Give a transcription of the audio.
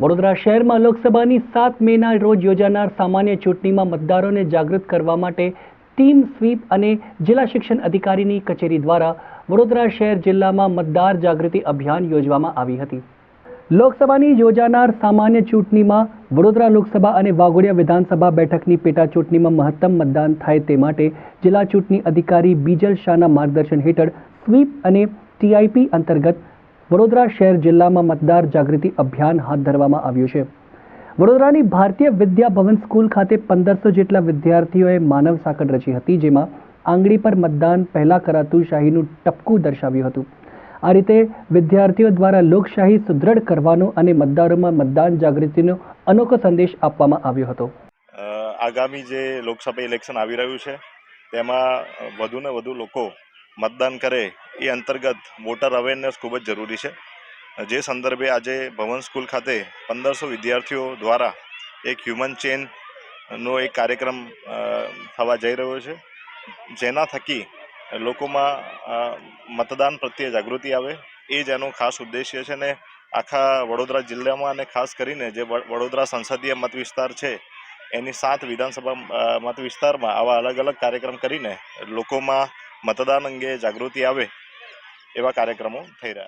વડોદરા શહેરમાં લોકસભાની સાત મેના રોજ યોજાનાર સામાન્ય ચૂંટણીમાં મતદારોને જાગૃત કરવા માટે ટીમ સ્વીપ અને જિલ્લા શિક્ષણ અધિકારીની કચેરી દ્વારા વડોદરા શહેર જિલ્લામાં મતદાર જાગૃતિ અભિયાન યોજવામાં આવી હતી. લોકસભાની યોજાનાર સામાન્ય ચૂંટણીમાં વડોદરા લોકસભા અને વાઘોડિયા વિધાનસભા બેઠકની પેટા ચૂંટણીમાં મહત્તમ મતદાન થાય તે માટે જિલ્લા ચૂંટણી અધિકારી બીજલ શાહના માર્ગદર્શન હેઠળ સ્વીપ અને ટીઆઈપી અંતર્ગત વડોદરા શહેર જિલ્લામાં મતદાર જાગૃતિ અભિયાન હાથ ધરવામાં આવ્યું છે. વડોદરાની ભારતીય વિદ્યા ભવન સ્કૂલ ખાતે પંદરસો જેટલા વિદ્યાર્થીઓએ માનવ સાંકળ રચી હતી, જેમાં આંગળી પર મતદાન પહેલાં કરાતું શાહીનું ટપકું દર્શાવ્યું હતું. આ રીતે વિદ્યાર્થીઓ દ્વારા લોકશાહી સુદૃઢ કરવાનો અને મતદારોમાં મતદાન જાગૃતિનો અનોખો સંદેશ આપવામાં આવ્યો હતો. આગામી જે લોકસભા ઇલેક્શન આવી રહ્યું છે, તેમાં વધુને વધુ લોકો મતદાન કરે એ અંતર્ગત વોટર અવેરનેસ ખૂબ જ જરૂરી છે. જે સંદર્ભે આજે ભવન સ્કૂલ ખાતે પંદરસો વિદ્યાર્થીઓ દ્વારા એક હ્યુમન ચેનનો એક કાર્યક્રમ થવા જઈ રહ્યો છે. જેના થકી લોકોમાં મતદાન પ્રત્યે જાગૃતિ આવે. એ જ એનો ખાસ ઉદ્દેશ્ય છે ને આખા વડોદરા જિલ્લામાં અને ખાસ કરીને જે વડોદરા સંસદીય મત વિસ્તાર છે, એની સાત વિધાનસભા મત વિસ્તારમાં આવા અલગ અલગ કાર્યક્રમ કરીને લોકોમાં મતદાન અંગે જાગૃતિ આવે એવા કાર્યક્રમો થઈ રહ્યા છે.